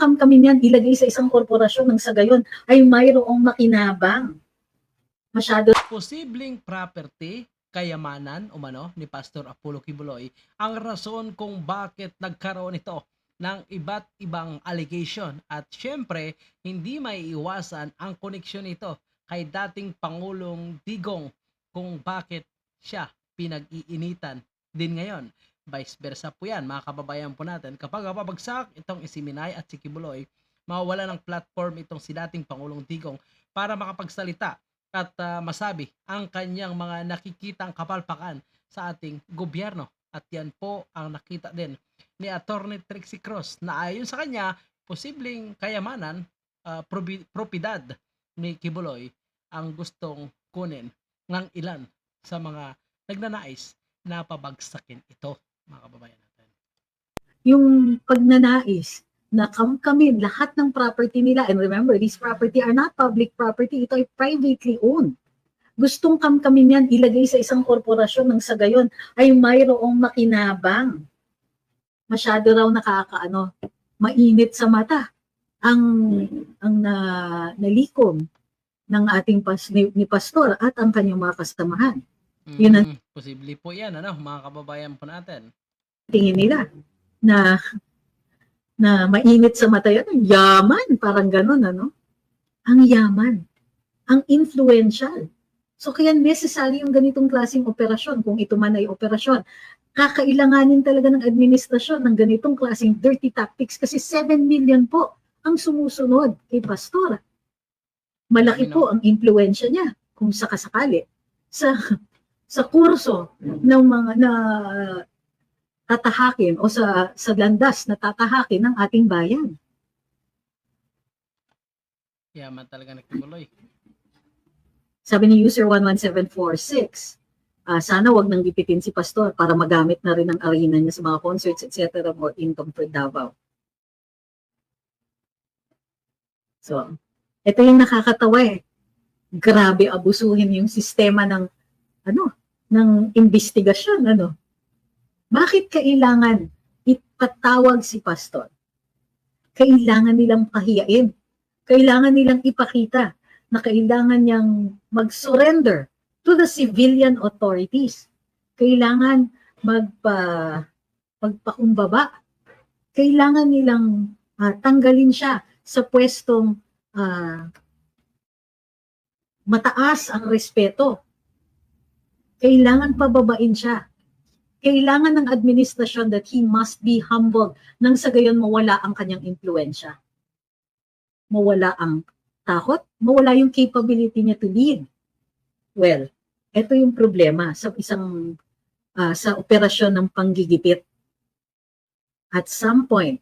kami niyan ilagay sa isang korporasyon ng sa gayon ay mayroong makinabang. Masyado posibleng property, kayamanan umano ni Pastor Apollo Kibuloy ang rason kung bakit nagkaroon ito ng iba't ibang allegation at syempre hindi may iwasan ang koneksyon nito kay dating Pangulong Digong kung bakit siya pinag-iinitan din ngayon. Vice versa po yan, mga kababayan po natin. Kapag mapabagsak itong isiminay at si Kibuloy, mawawala ng platform itong si dating Pangulong Digong para makapagsalita at ah, masabi ang kanyang mga nakikitang kapalpakan sa ating gobyerno. At yan po ang nakita din ni Attorney Trixie Cross na ayon sa kanya, posibleng kayamanan, probi- propidad ni Kibuloy ang gustong kunin ng ilan sa mga nagnanais na pabagsakin ito, mga kababayan natin. yung pagnanais na kam kami lahat ng property nila and remember these property are not public property ito ay privately owned. Gustong kam kami niyan ilagay sa isang korporasyon ng sa gayon ay mayroong makinabang. Masyado raw nakakaano mainit sa mata ang ang na, nalikom ng ating pas, ni, ni pastor at ang kanyang mga kasamahan Yun ang- Mm, posible po yan, ano, mga kababayan po natin. tingin nila na na mainit sa mata yan, ang yaman, parang ganun, ano? Ang yaman, ang influential. So kaya necessary yung ganitong klaseng operasyon, kung ito man ay operasyon. Kakailanganin talaga ng administrasyon ng ganitong klaseng dirty tactics kasi 7 million po ang sumusunod kay Pastor. Malaki po ang impluensya niya kung sakasakali sa sa kurso ng mga na tatahakin o sa sa landas na tatahakin ng ating bayan. Yaman talaga ni Kibuloy. Sabi ni user 11746, ah, sana wag nang gipitin si pastor para magamit na rin ang arena niya sa mga concerts etc. more income for Davao. So, ito yung nakakatawa eh. Grabe abusuhin yung sistema ng ano, ng investigasyon, ano. Bakit kailangan ipatawag si pastor? Kailangan nilang pahiyain. Kailangan nilang ipakita na kailangan niyang mag-surrender to the civilian authorities. Kailangan magpa magpakumbaba. Kailangan nilang ah, tanggalin siya sa pwestong ah, mataas ang respeto. Kailangan pababain siya. Kailangan ng administrasyon that he must be humbled nang sa gayon mawala ang kanyang impluensya. Mawala ang takot, mawala yung capability niya to lead. Well, ito yung problema sa isang ah, sa operasyon ng panggigipit. At some point,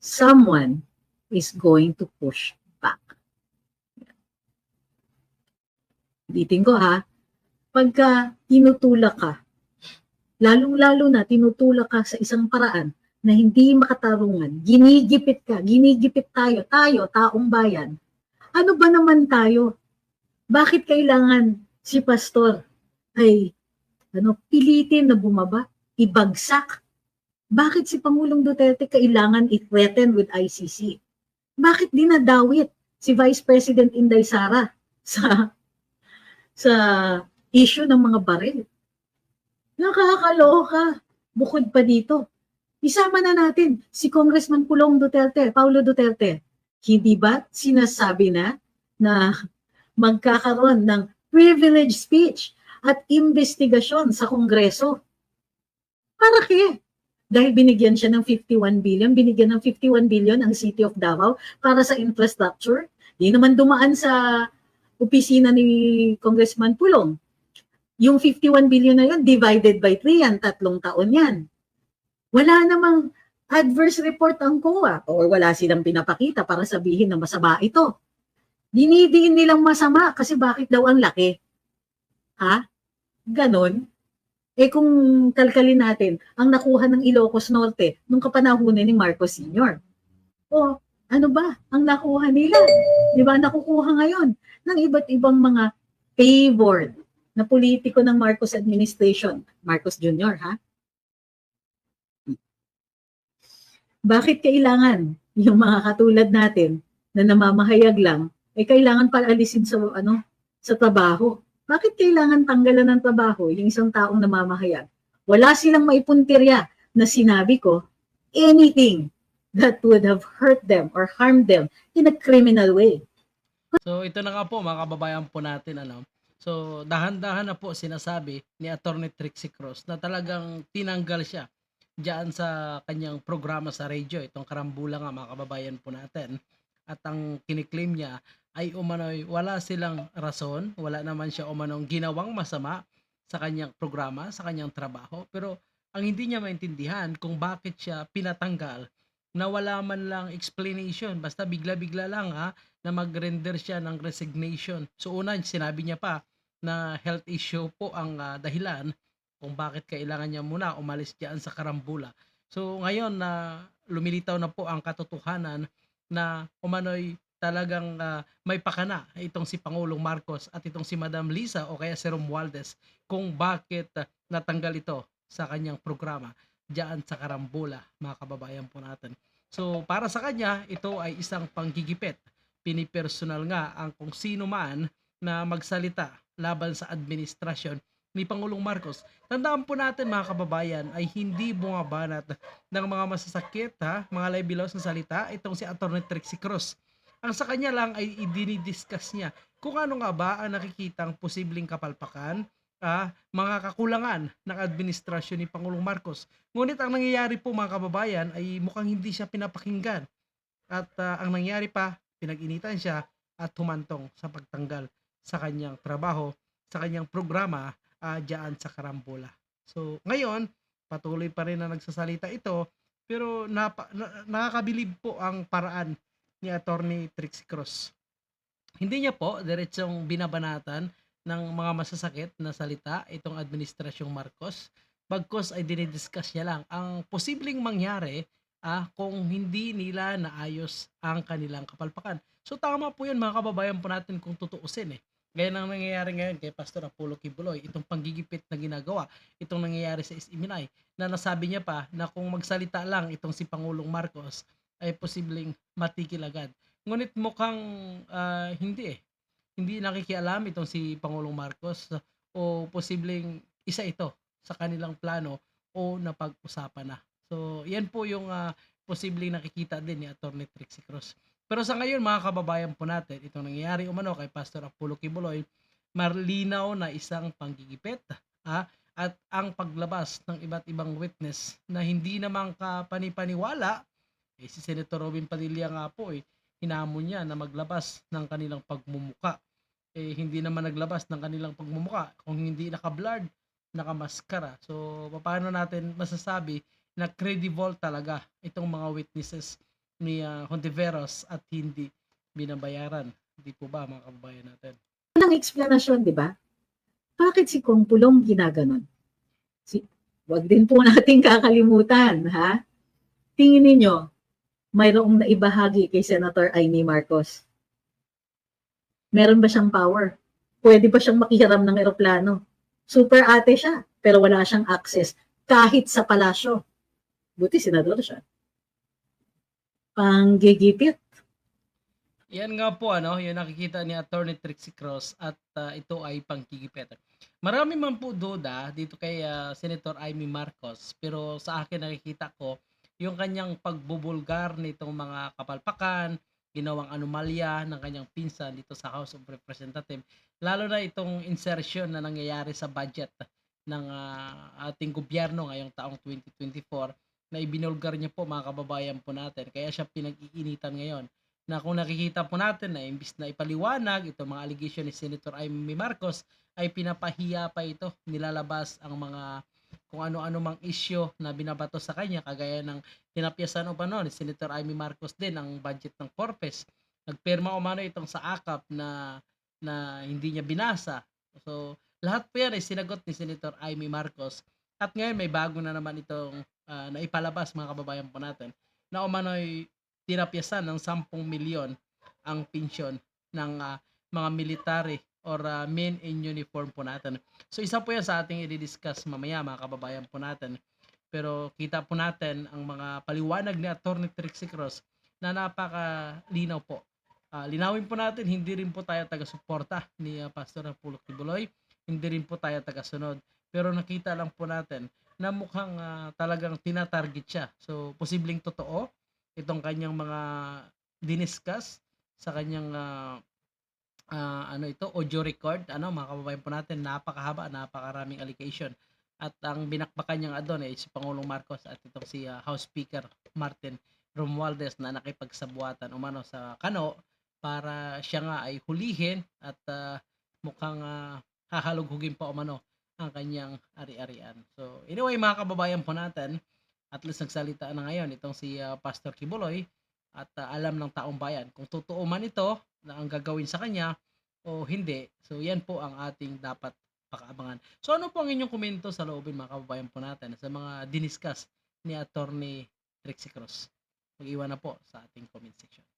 someone is going to push back. Ulitin ko ha, pagka tinutulak ka, lalong-lalo na tinutulak ka sa isang paraan na hindi makatarungan, ginigipit ka, ginigipit tayo, tayo, taong bayan, ano ba naman tayo? Bakit kailangan si pastor ay ano, pilitin na bumaba, ibagsak? Bakit si Pangulong Duterte kailangan i-threaten with ICC? Bakit dinadawit si Vice President Inday Sara sa sa issue ng mga baril? Nakakaloka. Bukod pa dito, isama na natin si Congressman Pulong Duterte, Paulo Duterte. Hindi ba sinasabi na na magkakaroon ng privilege speech at investigasyon sa Kongreso? Para kaya? Dahil binigyan siya ng 51 billion, binigyan ng 51 billion ang City of Davao para sa infrastructure. Di naman dumaan sa opisina ni Congressman Pulong. Yung 51 billion na yun, divided by 3 yan, tatlong taon yan. Wala namang adverse report ang COA or wala silang pinapakita para sabihin na masama ito. Dinidiin nilang masama kasi bakit daw ang laki? Ha? Ganon? Eh kung kalkalin natin, ang nakuha ng Ilocos Norte nung kapanahunan ni Marcos Sr. O ano ba ang nakuha nila? Di ba nakukuha ngayon ng iba't ibang mga favored na politiko ng Marcos administration. Marcos Jr. ha? Bakit kailangan yung mga katulad natin na namamahayag lang, ay kailangan paalisin sa ano sa trabaho. Bakit kailangan tanggalan ng trabaho yung isang taong namamahayag? Wala silang maipuntirya na sinabi ko anything that would have hurt them or harmed them in a criminal way. So ito na nga po mga kababayan po natin ano. So dahan-dahan na po sinasabi ni Attorney Trixie Cross na talagang tinanggal siya diyan sa kanyang programa sa radio, itong karambula nga mga kababayan po natin. At ang kiniklaim niya ay umano'y wala silang rason, wala naman siya umanong ginawang masama sa kanyang programa, sa kanyang trabaho. Pero ang hindi niya maintindihan kung bakit siya pinatanggal na wala man lang explanation. Basta bigla-bigla lang ha, na mag-render siya ng resignation. So una, sinabi niya pa na health issue po ang ah, dahilan kung bakit kailangan niya muna umalis diyan sa karambula. So ngayon na lumilitaw na po ang katotohanan na umano'y talagang ah, may pakana itong si Pangulong Marcos at itong si Madam Lisa o kaya si Romualdez kung bakit ah, natanggal ito sa kanyang programa diyan sa Karambula, mga kababayan po natin. So para sa kanya, ito ay isang panggigipit. Pinipersonal nga ang kung sino man na magsalita laban sa administrasyon ni Pangulong Marcos. Tandaan po natin mga kababayan ay hindi bumabanat ng mga masasakit ha, mga libilos na salita itong si Atty. Trixie Cruz. Ang sa kanya lang ay idinidiscuss niya kung ano nga ba ang nakikitang posibleng kapalpakan, ah, mga kakulangan ng administrasyon ni Pangulong Marcos. Ngunit ang nangyayari po mga kababayan ay mukhang hindi siya pinapakinggan. At ah, ang nangyari pa, pinag-initan siya at humantong sa pagtanggal sa kanyang trabaho, sa kanyang programa uh, diyan sa Karambola. So ngayon, patuloy pa rin na nagsasalita ito, pero napa, na, nakakabilib po ang paraan ni Attorney Trixie Cross. Hindi niya po diretsong binabanatan ng mga masasakit na salita itong administrasyong Marcos. Bagkos ay dinidiscuss niya lang ang posibleng mangyari ah, kung hindi nila naayos ang kanilang kapalpakan. So tama po yun mga kababayan po natin kung tutuusin eh. Gaya ng nangyayari ngayon kay Pastor Apollo Kibuloy, itong panggigipit na ginagawa, itong nangyayari sa Isiminay, na nasabi niya pa na kung magsalita lang itong si Pangulong Marcos, ay posibleng matigil agad. Ngunit mukhang ah, hindi eh. Hindi nakikialam itong si Pangulong Marcos o posibleng isa ito sa kanilang plano o napag-usapan na. So, yan po yung ah, posibleng nakikita din ni Atty. Trixie Cross. Pero sa ngayon, mga kababayan po natin, itong nangyayari umano kay Pastor Apollo Kibuloy, marlinaw na isang panggigipit ha? at ang paglabas ng iba't ibang witness na hindi naman kapanipaniwala, eh, si Senator Robin Padilla nga po eh, hinamon niya na maglabas ng kanilang pagmumuka. Eh, hindi naman naglabas ng kanilang pagmumuka kung hindi naka-blurred, nakamaskara. So, paano natin masasabi na credible talaga itong mga witnesses ni uh, at hindi binabayaran. Hindi po ba mga kababayan natin? Walang explanation, di ba? Bakit si Kong Pulong ginaganon? Si, wag din po natin kakalimutan, ha? Tingin ninyo, mayroong naibahagi kay Senator Amy Marcos. Meron ba siyang power? Pwede ba siyang makihiram ng eroplano? Super ate siya, pero wala siyang access kahit sa palasyo. Buti senador siya. Panggigipit. Yan nga po ano, yung nakikita ni Attorney Trixie Cross at uh, ito ay pangkigipet. Marami man po duda dito kay uh, Senator Amy Marcos pero sa akin nakikita ko yung kanyang pagbubulgar nitong mga kapalpakan, ginawang anomalya ng kanyang pinsan dito sa House of Representatives. Lalo na itong insertion na nangyayari sa budget ng uh, ating gobyerno ngayong taong 2024 na ibinulgar niya po mga kababayan po natin. Kaya siya pinag-iinitan ngayon na kung nakikita po natin na imbis na ipaliwanag itong mga allegation ni Senator Amy Marcos ay pinapahiya pa ito, nilalabas ang mga kung ano-ano mang issue na binabato sa kanya kagaya ng tinapyasan o pa ni Senator Amy Marcos din ang budget ng Corpus. Nagpirma umano itong sa AKAP na na hindi niya binasa. So lahat po yan ay sinagot ni Senator Amy Marcos. At ngayon may bago na naman itong uh, na ipalabas mga kababayan po natin na umano'y tinapyasan ng 10 milyon ang pensyon ng uh, mga military or uh, men in uniform po natin. So isa po yan sa ating i-discuss mamaya mga kababayan po natin. Pero kita po natin ang mga paliwanag ni Attorney Trixie Cross na napakalinaw po. Ah, linawin po natin, hindi rin po tayo taga-suporta ni ah, Pastor Apollo Kibuloy. Hindi rin po tayo taga-sunod. Pero nakita lang po natin na mukhang ah, talagang tinatarget siya. So, posibleng totoo itong kanyang mga diniscuss sa kanyang ah, ah, ano ito, audio record. Ano, mga kababayan po natin, napakahaba, napakaraming allegation. At ang binakbakan niyang adon ay si Pangulong Marcos at itong si ah, House Speaker Martin Romualdez na nakipagsabuatan umano sa Kano para siya nga ay hulihin at ah, mukhang ah, hahalughugin pa umano ang kanyang ari-arian. So anyway mga kababayan po natin, at least nagsalita na ngayon itong si ah, Pastor Kibuloy at ah, alam ng taong bayan kung totoo man ito na ang gagawin sa kanya o hindi. So yan po ang ating dapat pakaabangan. So ano po ang inyong komento sa loobin mga kababayan po natin sa mga diniscuss ni Attorney Trixie Cruz? Mag-iwan na po sa ating comment section.